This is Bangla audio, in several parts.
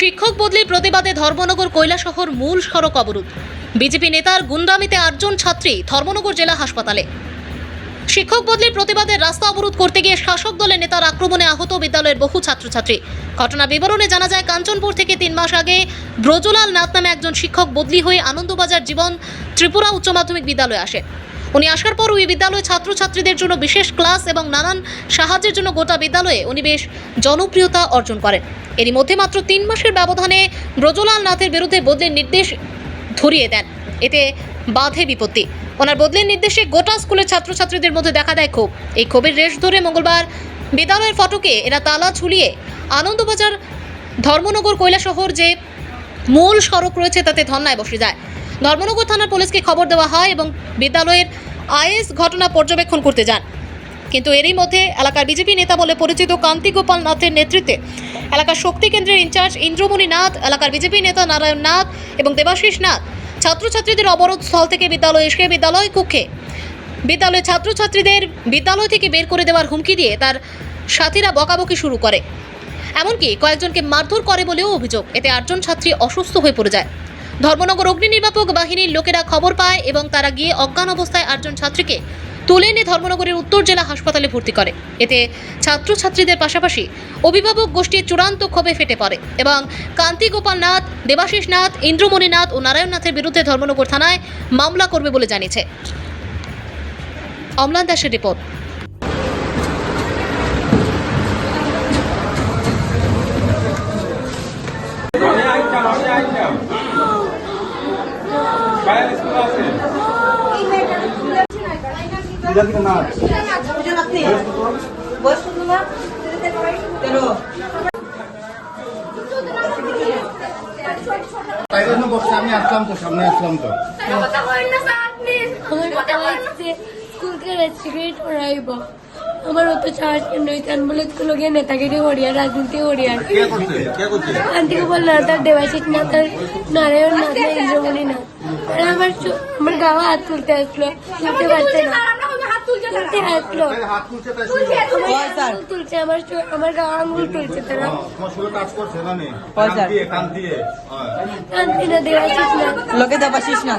শিক্ষক বদলির প্রতিবাদে ধর্মনগর কৈলাসহর মূল সড়ক অবরোধ। বিজেপি নেতার গুন্ডামিতে আটজন ছাত্রী ধর্মনগর জেলা হাসপাতালে। শিক্ষক বদলির প্রতিবাদে রাস্তা অবরোধ করতে গিয়ে শাসক দলের নেতার আক্রমণে আহত বিদ্যালয়ের বহু ছাত্রছাত্রী। ঘটনা বিবরণে জানা যায়, কাঞ্চনপুর থেকে তিন মাস আগে ব্রজলাল নাথ নামে একজন শিক্ষক বদলি হয়ে আনন্দবাজার জীবন ত্রিপুরা উচ্চ মাধ্যমিক বিদ্যালয়ে আসে। উনি আসার পর ওই বিদ্যালয়ে ছাত্রছাত্রীদের জন্য বিশেষ ক্লাস এবং নানান সাহায্যের জন্য গোটা বিদ্যালয়ে উনি বেশ জনপ্রিয়তা অর্জন করেন। এরই মধ্যে মাত্র তিন মাসের ব্যবধানে ব্রজলাল নাথের বিরুদ্ধে বদলের নির্দেশ ধরিয়ে দেন। এতে বাধে বিপত্তি। ওনার বদলের নির্দেশে গোটা স্কুলের ছাত্রছাত্রীদের মধ্যে দেখা দেয় ক্ষোভ। এই ক্ষোভের রেশ ধরে মঙ্গলবার বিদ্যালয়ের ফটকে এরা তালা ঝুলিয়ে আনন্দবাজার ধর্মনগর কৈলাসহর যে মূল সড়ক রয়েছে তাতে ধর্নায় বসে যায়। ধর্মনগর থানার পুলিশকে খবর দেওয়া হয় এবং বিদ্যালয়ের আইএস ঘটনা পর্যবেক্ষণ করতে যান। কিন্তু এরই মধ্যে এলাকার বিজেপি নেতা বলে পরিচিত কান্তি গোপাল নাথের নেতৃত্বে এলাকার শক্তি কেন্দ্রের ইনচার্জ ইন্দ্রমণি নাথ, এলাকার বিজেপি নেতা নারায়ণ নাথ এবং দেবাশিস নাথ ছাত্রছাত্রীদের অবরোধ স্থল থেকে বিদ্যালয়ে এসে বিদ্যালয় কক্ষে বিদ্যালয়ের ছাত্রছাত্রীদের বিদ্যালয় থেকে বের করে দেওয়ার হুমকি দিয়ে তার সাথীরা বকাবকি শুরু করে। এমনকি কয়েকজনকে মারধর করে বলেও অভিযোগ। এতে আটজন ছাত্রী অসুস্থ হয়ে পড়ে যায়। ধর্মনগর অগ্নি নির্বাপক বাহিনীর লোকেরা খবর পায় এবং তারা গিয়ে অজ্ঞান অবস্থায় আটজন ছাত্রীকে তুলে এনে ধর্মনগরের উত্তর জেলা হাসপাতালে ভর্তি করে। এতে ছাত্রছাত্রীদের পাশাপাশি অভিভাবক গোষ্ঠীর চূড়ান্ত ক্ষোভে ফেটে পড়ে এবং কান্তি গোপাল নাথ, দেবাশিস নাথ, ইন্দ্রমণি নাথ ও নারায়ণ নাথের বিরুদ্ধে ধর্মনগর থানায় মামলা করবে বলে জানিয়েছে। অমলান দাসের রিপোর্ট আমি আইটাম আমি আইটাম বাইরে স্কুল আছে বাইরে না বসে আমি আসলাম তো সামনে আসলাম তো। আমার অত সাহস কেন হইতাম বলে স্কুল গিয়ে নেতাগিরি করিয়া রাজনীতি করছে? আন্টিকে বলল তার দেবাশিক না তার নারায়ণ না তার ইন্দ্রমণি না। আর আমার আমার গাওয়া হাত তুলতে আসলো তুলতে পারছে না। তুলতে তুলছে। আমার আমার আঙুল তুলছে তারা। তোমার শুরু টাচ করছে না নে দিয়ে কান দিয়ে। আন্টি না দেবাশিক না। লোকে দেবাশিস না।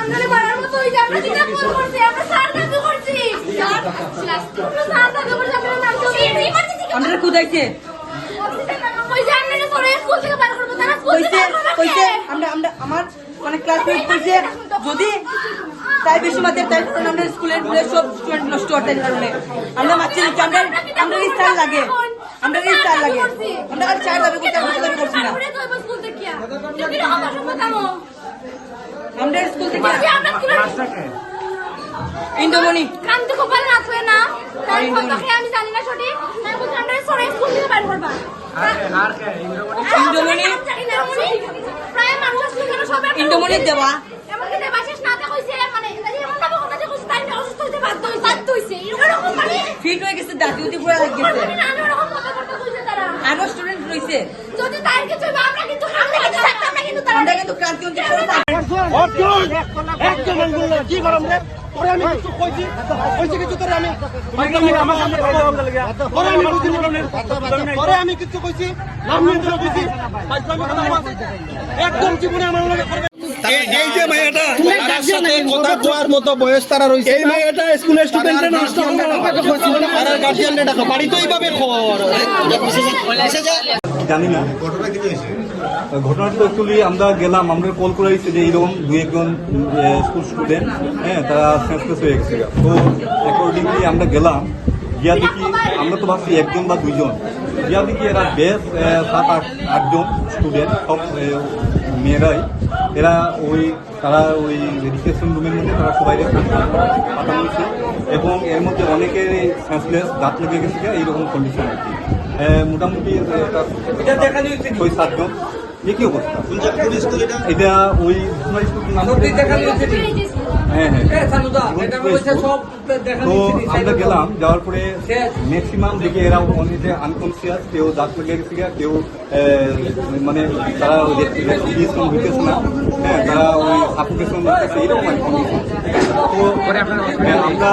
আমরা বাড়ার মতো ওই যে আমরা যেটা ভুল করছি, আমরা স্যার কাজও করছি। আমরা স্যার কাজও করছি, আমরা নাম তো এই মাঝে আমরা কুদাইছে ওই যে আমরা পরে স্কুল থেকে বার করব, তারা স্কুল থেকে কইছে বার করবে। কইছে আমরা আমরা আমার মানে ক্লাসমেট কইছে যদি তাই বেশি মাত্রায় তাই কারণে আমরা স্কুলের সব স্টুডেন্ট নষ্ট করতে কারণে আমরা মারছি না আমরা আমরা স্টার লাগে আমরা স্টার লাগে আমরা আর চার দাবি করতে আমরা দাবি করছি না আমরা স্কুল থেকে কি? ইন্দ্রমণি কান্তি গোপাল নাথ হয়ে না তার কথা খেয়ে আমি জানি না সঠিক তাই বলছি আমরা সরে স্কুল থেকে বার করবা ইন্দ্রমণি? প্রায় মানুষ স্কুল সব দেওয়া মানে মানে, ফিট হয়ে গেছে দাঁতি উতি পুরো লাগ গেছে। কথাবার্তা আরও স্টুডেন্ট রয়েছে যদি তার কিছু আমরা কিন্তু আমরা কিন্তু থাকতাম কিন্তু আমরা কিন্তু ক্রান্তি অঞ্চল। কি করম রে? তোরে আমি কিছু কইছি কইছি কিছু তোরে আমি। তোরে আমি বুঝি তোরে আমি কিছু কইছি নাম নিয়ে তোরে কইছি। একদম জীবনে আমার লগে করবে এই যে মেয়েটা তার সাথে কথা কোয়ার মতো বয়স তারা রয়েছে এই মেয়েটা স্কুলের স্টুডেন্টের নষ্ট তারা গার্জিয়ানরে ডাকো বাড়িতে এইভাবে খবর জানি না। ঘটনা কি হয়েছে ঘটনাটা অ্যাকচুয়ালি আমরা গেলাম, আমরা কল করে দিচ্ছি যে এইরকম দু একজন স্কুল স্টুডেন্ট হ্যাঁ তারা সেন্সলেস হয়ে গেছে। তো অ্যাকর্ডিংলি আমরা গেলাম, গিয়া দেখি আমরা তো ভাবছি একজন বা দুইজন। গিয়া দেখি এরা বেশ সাত, আট, আটজন স্টুডেন্ট সব মেয়েরাই। এরা ওই, তারা ওই রিসেপশন রুমের মধ্যে তারা সবাই পাঠানো হয়েছে। এবং এর মধ্যে অনেকের সেন্সলেস দাঁত লেগে গেছে, এইরকম কন্ডিশন আর কি। মোটামুটি আহ, তার ছয় সাতজন এ কি অবস্থা এটা এটা ওই হ্যাঁ হ্যাঁ তো আমরা গেলাম যাওয়ার পরে ম্যাক্সিমাম দেখে এরা অনেকে আনকনসিয়াস কেউ দাঁত লেগে গেছে কেউ মানে তারা রেসপিরেশন হইতেছে না হ্যাঁ তারা ওই সাফোকেশন হইতেছে এরকম আর তো হ্যাঁ, আমরা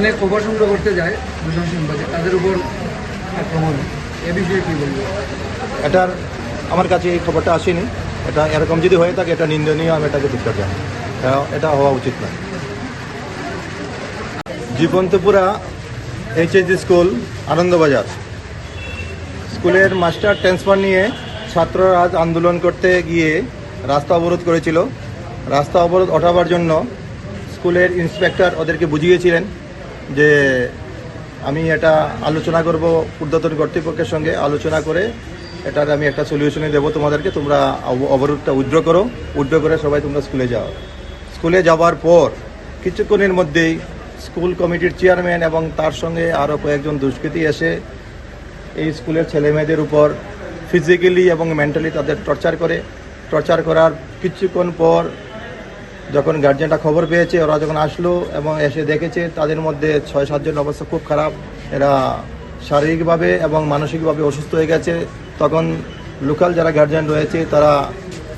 অনেক খবর সংগ্রহ করতে যায় দুজন সিংবাদী তাদের উপর আক্রমণ। এ বিষয়ে বলব? এটার আমার কাছে এই খবরটা আসেনি। এটা এরকম যদি হয়ে থাকে, এটা নিন্দনীয়, আমি এটাকে ধিক্কার জানাই এটা- এটা হওয়া উচিত নয়। Jibantapura HSD school, Anandabazar. স্কুলের মাস্টার ট্রান্সফার নিয়ে ছাত্ররা আজ আন্দোলন করতে গিয়ে রাস্তা অবরোধ করেছিল। রাস্তা অবরোধ ওঠাবার জন্য স্কুলের ইন্সপেক্টর ওদেরকে বুঝিয়েছিলেন। যে আমি এটা আলোচনা করব ঊর্ধ্বতন কর্তৃপক্ষের সঙ্গে আলোচনা করে এটার আমি একটা সলিউশনে দেবো তোমাদেরকে। তোমরা অব- অবরোধটা উইথড্র করো। উইথড্র করে সবাই তোমরা স্কুলে যাও। স্কুলে যাওয়ার পর কিছুক্ষণের মধ্যেই স্কুল কমিটির চেয়ারম্যান এবং তার সঙ্গে আরও কয়েকজন দুষ্কৃতী এসে এই স্কুলের ছেলে মেয়েদের উপর ফিজিক্যালি এবং মেন্টালি তাদের টর্চার করে। টর্চার করার কিছুক্ষণ পর যখন গার্জেনরা খবর পেয়েছে, ওরা যখন আসলো এবং এসে দেখেছে, তাদের মধ্যে ছয় সাতজন অবস্থা খুব খারাপ। এরা শারীরিকভাবে এবং মানসিকভাবে অসুস্থ হয়ে গেছে। তখন লোকাল যারা গার্জিয়ান রয়েছে, তারা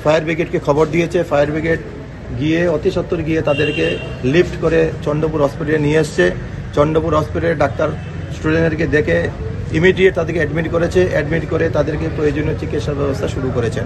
ফায়ার ব্রিগেডকে খবর দিয়েছে। ফায়ার ব্রিগেড গিয়ে, অতি সত্বর গিয়ে তাদেরকে লিফট করে চন্দ্রপুর হসপিটালে নিয়ে এসছে। চন্দ্রপুর হসপিটালে ডাক্তার স্টুডেন্টদেরকে দেখে ইমিডিয়েট তাদেরকে অ্যাডমিট করেছে। অ্যাডমিট করে তাদেরকে প্রয়োজনীয় চিকিৎসা ব্যবস্থা শুরু করেছেন।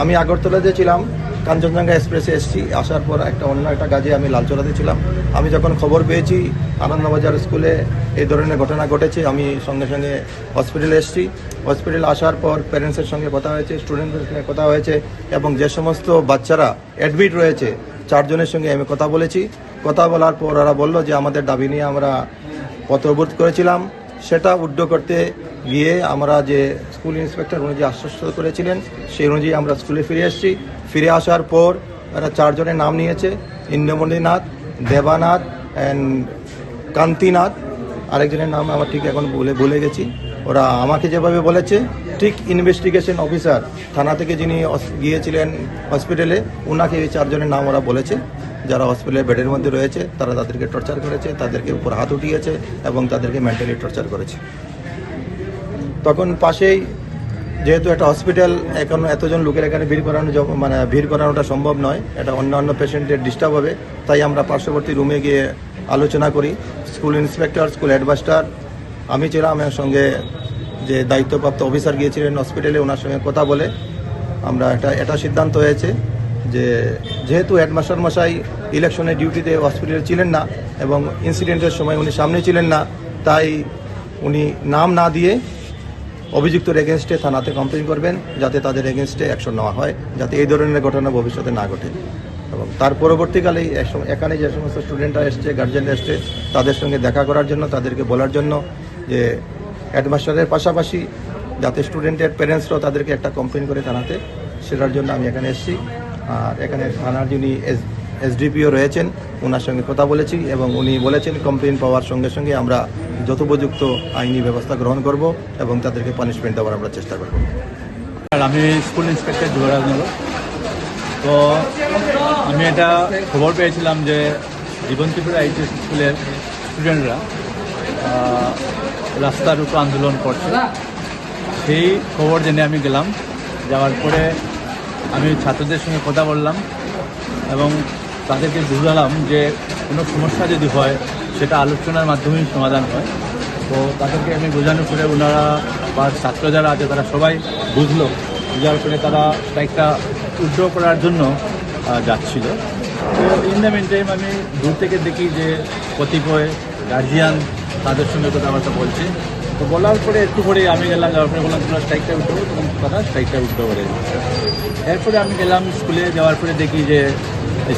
আমি আগরতলাতে ছিলাম। কাঞ্চনজঙ্ঘা এক্সপ্রেসে এসেছি। আসার পর একটা অন্য একটা কাজে আমি লালচরাতে ছিলাম। আমি যখন খবর পেয়েছি, আনন্দবাজার স্কুলে এই ধরনের ঘটনা ঘটেছে, আমি সঙ্গে সঙ্গে হসপিটালে এসেছি। হসপিটালে আসার পর প্যারেন্টসের সঙ্গে কথা হয়েছে স্টুডেন্টদের সঙ্গে কথা হয়েছে, এবং যে সমস্ত বাচ্চারা অ্যাডমিট রয়েছে, চারজনের সঙ্গে আমি কথা বলেছি। কথা বলার পর ওরা বলল যে, আমাদের দাবি নিয়ে আমরা পত্রবোধ করেছিলাম। সেটা উড্ড করতে গিয়ে আমরা যে স্কুল ইন্সপেক্টর অনুযায়ী আশ্বস্ত করেছিলেন, সেই অনুযায়ী আমরা স্কুলে ফিরে এসেছি। ফিরে আসার পর এরা চারজনের নাম নিয়েছে, ইন্দ্রমণিনাথ, দেবানাথ অ্যান্ড কান্তিনাথ। আরেকজনের নাম আমার ঠিক এখন বলে বলে গেছি। ওরা আমাকে যেভাবে বলেছে ঠিক ইনভেস্টিগেশন অফিসার থানা থেকে যিনি গিয়েছিলেন হসপিটালে ওনাকে এই চারজনের নাম ওরা বলেছে। যারা হসপিটালে বেডের মধ্যে রয়েছে, তারা তাদেরকে টর্চার করেছে, তাদেরকে উপর হাত উঠিয়েছে এবং তাদেরকে মেন্টালি টর্চার করেছে। তখন পাশেই যেহেতু একটা হসপিটাল, এখন এতজন লোকের এখানে ভিড় করানো মানে ভিড় করানোটা সম্ভব নয়, এটা অন্যান্য পেশেন্টের ডিস্টার্ব হবে, তাই আমরা পার্শ্ববর্তী রুমে গিয়ে আলোচনা করি। স্কুল ইন্সপেক্টর, স্কুল হেডমাস্টার, আমি ছিলাম সঙ্গে যে দায়িত্বপ্রাপ্ত অফিসার গিয়েছিলেন হসপিটালে, ওনার সঙ্গে কথা বলে আমরা এটা এটা সিদ্ধান্ত হয়েছে যে যেহেতু হেডমাস্টার মশাই ইলেকশনের ডিউটিতে হসপিটালে ছিলেন না এবং ইনসিডেন্টের সময় উনি সামনে ছিলেন না, তাই উনি নাম না দিয়ে অভিযুক্তের এগেনস্টে থানাতে কমপ্লেন করবেন যাতে তাদের এগেনস্টে অ্যাকশন নেওয়া হয়, যাতে এই ধরনের ঘটনা ভবিষ্যতে না ঘটে। এবং তার পরবর্তীকালেই এখানে যে সমস্ত স্টুডেন্টরা এসছে গার্জেনরা এসছে, তাদের সঙ্গে দেখা করার জন্য, তাদেরকে বলার জন্য যে হেডমাস্টারের পাশাপাশি যাতে স্টুডেন্টের প্যারেন্টসরাও তাদেরকে একটা কমপ্লেন করে থানাতে সেটার জন্য আমি এখানে এসেছি। আর এখানে থানার যিনি এস, এসডিপিও রয়েছেন ওনার সঙ্গে কথা বলেছি এবং উনি বলেছেন কমপ্লেন পাওয়ার সঙ্গে সঙ্গে আমরা যথোপযুক্ত আইনি ব্যবস্থা গ্রহণ করব এবং তাদেরকে পানিশমেন্ট দেওয়ার আমরা চেষ্টা করব। আমি স্কুল ইন্সপেক্টর যুবরাজ নগর। তো আমি এটা খবর পেয়েছিলাম যে জীবন ত্রিপুরা এইচএস স্কুলের স্টুডেন্টরা রাস্তার উপর আন্দোলন করছে। সেই খবর জেনে আমি গেলাম। যাওয়ার পরে আমি ছাত্রদের সঙ্গে কথা বললাম এবং তাদেরকে বুঝালাম যে কোনো সমস্যা যদি হয়, সেটা আলোচনার মাধ্যমেই সমাধান হয়। তো তাদেরকে আমি বোঝানোর পরে ওনারা বা ছাত্র যারা আছে, তারা সবাই বুঝলো। বুঝার পরে তারা স্ট্রাইকটা উইথড্র করার জন্য যাচ্ছিল। তো ইন দ্য মেন টাইম আমি দূর থেকে দেখি যে কতিপয় গার্জিয়ান তাদের সঙ্গে কথাবার্তা বলছে। তো বলার পরে একটু পরে আমি গেলাম, যাওয়ার পরে বললাম, তোমরা স্ট্রাইকটা উঠতে উঠবো তখন তারা স্ট্রাইকটা উঠতে পারে এরপরে আমি গেলাম স্কুলে, যাওয়ার পরে দেখি যে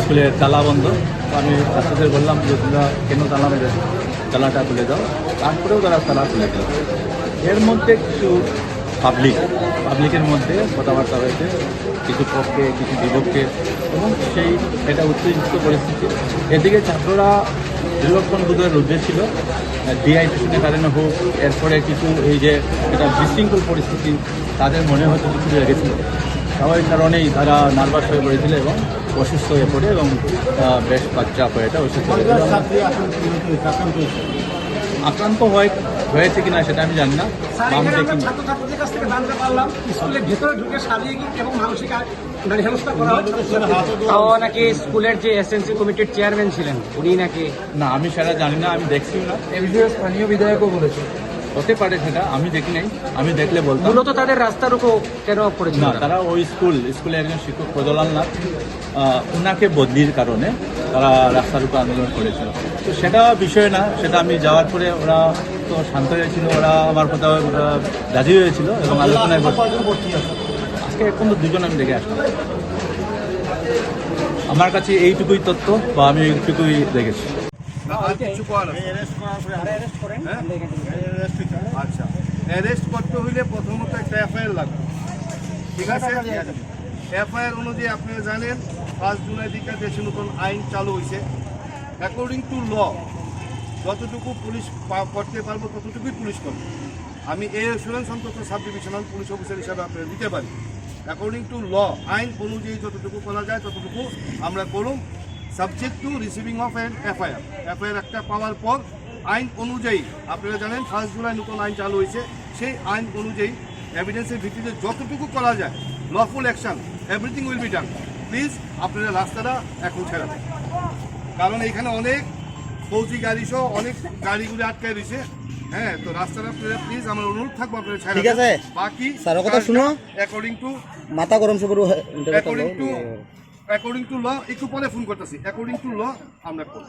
স্কুলের তালা বন্ধ। তো আমি ছাত্রদের বললাম যে, তোমরা কেন তালা মেরে তালাটা খুলে দাও। তারপরেও তারা তালা খুলে দিল। এর মধ্যে কিছু পাবলিক পাবলিকের মধ্যে কথাবার্তা হয়েছে। কিছু পক্ষে, কিছু বিপক্ষে, এবং সেই এটা উত্তেজিত পরিস্থিতি। এদিকে ছাত্ররা দীর্ঘক্ষণ বোধহয় রোদ্রে ছিল। ডিহাইড্রেশনের কারণে হোক এরপরে কিছু এই যে এটা বিশৃঙ্খল পরিস্থিতি তাদের মনে হয়তো কিছু লেগেছিল স্বাভাবিক কারণেই তারা নার্ভাস হয়ে পড়েছিল এবং অসুস্থ হয়ে পড়ে এবং বেশ বাচ্চা হয়ে এটা অসুস্থ আক্রান্ত হয় হয়েছে কিনা সেটা আমি জানি না। বা ছাত্রছাত্রীদের কাছ থেকে জানতে পারলাম স্কুলের ভেতরে ঢুকে শারীরিক এবং মানসিক তাও নাকি স্কুলের যে এসএনসি কমিটির চেয়ারম্যান ছিলেন উনি নাকি? না আমি সেটা জানি না আমি দেখছিও না। এ বিষয়ে স্থানীয় বিধায়কও বলেছে। হতে পারে সেটা আমি দেখি নাই আমি দেখলে বলতাম। মূলত তাদের রাস্তার উপর কেন করেছিল না তারা? ওই স্কুল স্কুলে একজন শিক্ষক ওনাকে বদলির কারণে তারা রাস্তার উপর আন্দোলন করেছিল। তো সেটা বিষয় না সেটা আমি যাওয়ার পরে ওরা তো শান্ত হয়েছিল ওরা আমার কথা ওরা রাজি হয়েছিল এবং আলোচনায় আজকে এখন তো দুজন আমি দেখে আসলাম আমার কাছে এইটুকুই তথ্য বা আমি এইটুকুই দেখেছি। আচ্ছা। অ্যারেস্ট করতে হইলে প্রথমত একটা লাগবে। ঠিক আছে? জানেন ফার্স্ট দিকে নতুন আইন চালু অ্যাকর্ডিং টু ল যতটুকু পুলিশ ততটুকুই পুলিশ আমি এই অ্যাসুরেন্স অন্তত সাব ডিভিশনাল পুলিশ অফিসার হিসাবে আপনারা দিতে পারি। অ্যাকর্ডিং টু ল আইন অনুযায়ী যতটুকু করা যায় ততটুকু আমরা করুন। Subject to receiving of an FIR FIR একটা পাওয়ার পর আইন অনুযায়ী আপনারা জানেন ফার্স্ট জুলাই নতুন আইন চালু হয়েছে। সেই আইন অনুযায়ী এভিডেন্সের ভিত্তিতে যতটুকু করা যায় lawful action everything will be done please আপনারা রাস্তাটা এখন ছেড়ে দেন। কারণ এখানে অনেক ফৌজি গাড়ি সহ অনেক গাড়িগুলি আটকায় রয়েছে। হ্যাঁ তো রাস্তাটা আপনারা প্লিজ আমার অনুরোধ থাকব আপনারা ছেড়ে ঠিক আছে। বাকি কথা শুনো। অ্যাকর্ডিং টু মাথা গরম শুরু according to according to law একটু পরে ফোন করতেছি। অ্যাকর্ডিং টু ল আমরা করব।